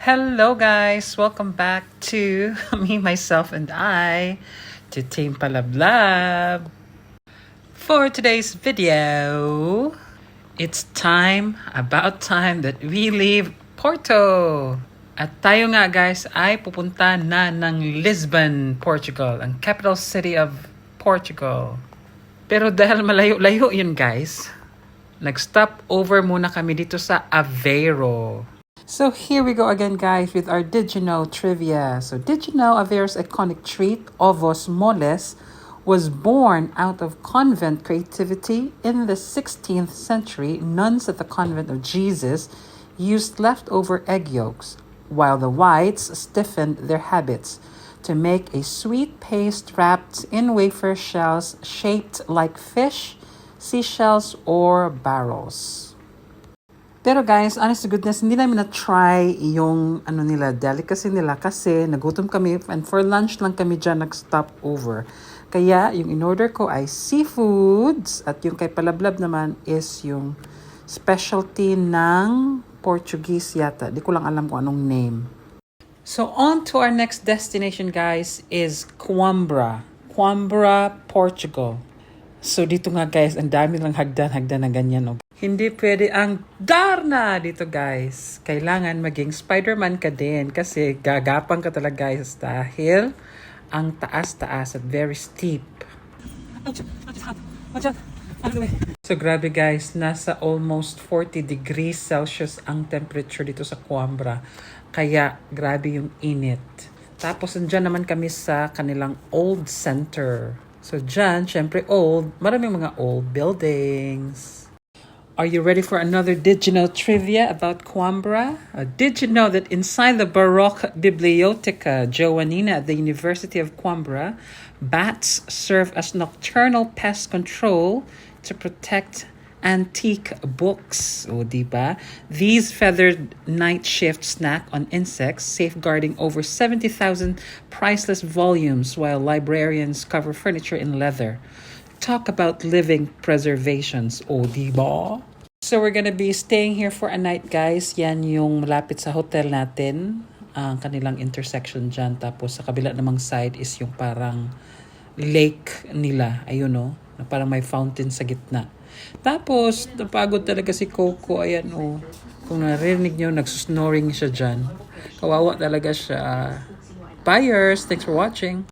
Hello guys! Welcome back to me, myself, and I to Team Palablab. For today's video, it's time, about time that we leave Porto. At tayo nga guys ay pupunta na ng Lisbon, Portugal, ang capital city of Portugal. Pero dahil malayo-layo yun guys, nag-stop over muna kami dito sa Aveiro. So here we go again, guys, with our Did You Know trivia. So, did you know Aveiro's iconic treat, Ovos Moles, was born out of convent creativity? In the 16th century, nuns at the Convent of Jesus used leftover egg yolks, while the whites stiffened their habits to make a sweet paste wrapped in wafer shells shaped like fish, seashells, or barrels. Pero guys, honest to goodness, hindi namin na-try yung ano nila, delicacy nila kasi nagutom kami and for lunch lang kami dyan nag-stop over. Kaya yung in-order ko ay seafoods at yung kay Palablab naman is yung specialty ng Portuguese yata. Di ko lang alam kung anong name. So on to our next destination guys is Coimbra. Coimbra, Portugal. So dito nga guys, ang dami lang hagdan-hagdan na ganyan. Oh. Hindi pwede ang Darna dito guys. Kailangan maging Spider-Man ka din kasi gagapang ka talaga guys dahil ang taas-taas at very steep. So grabe guys, nasa almost 40 degrees Celsius ang temperature dito sa Coimbra. Kaya grabe yung init. Tapos andyan naman kami sa kanilang old center. So dyan, syempre old, maraming mga old buildings. Are you ready for another Did you know trivia about Coimbra? Uh, did you know that inside the Baroque Biblioteca Joannina at the University of Coimbra, bats serve as nocturnal pest control to protect antique books? O, diba? These feathered night shift snack on insects, safeguarding over 70,000 priceless volumes while librarians cover furniture in leather. Talk about living preservations, o diba? So we're gonna be staying here for a night, guys. Yan yung malapit sa hotel natin. Ang kanilang intersection dyan. Tapos sa kabila namang side is yung parang lake nila. Ayun no. Na parang may fountain sa gitna. Tapos, napagod talaga si Coco. Ayan o. Kung narinig nyo, nagsusnoring siya dyan. Kawawa talaga siya. Buyers, thanks for watching.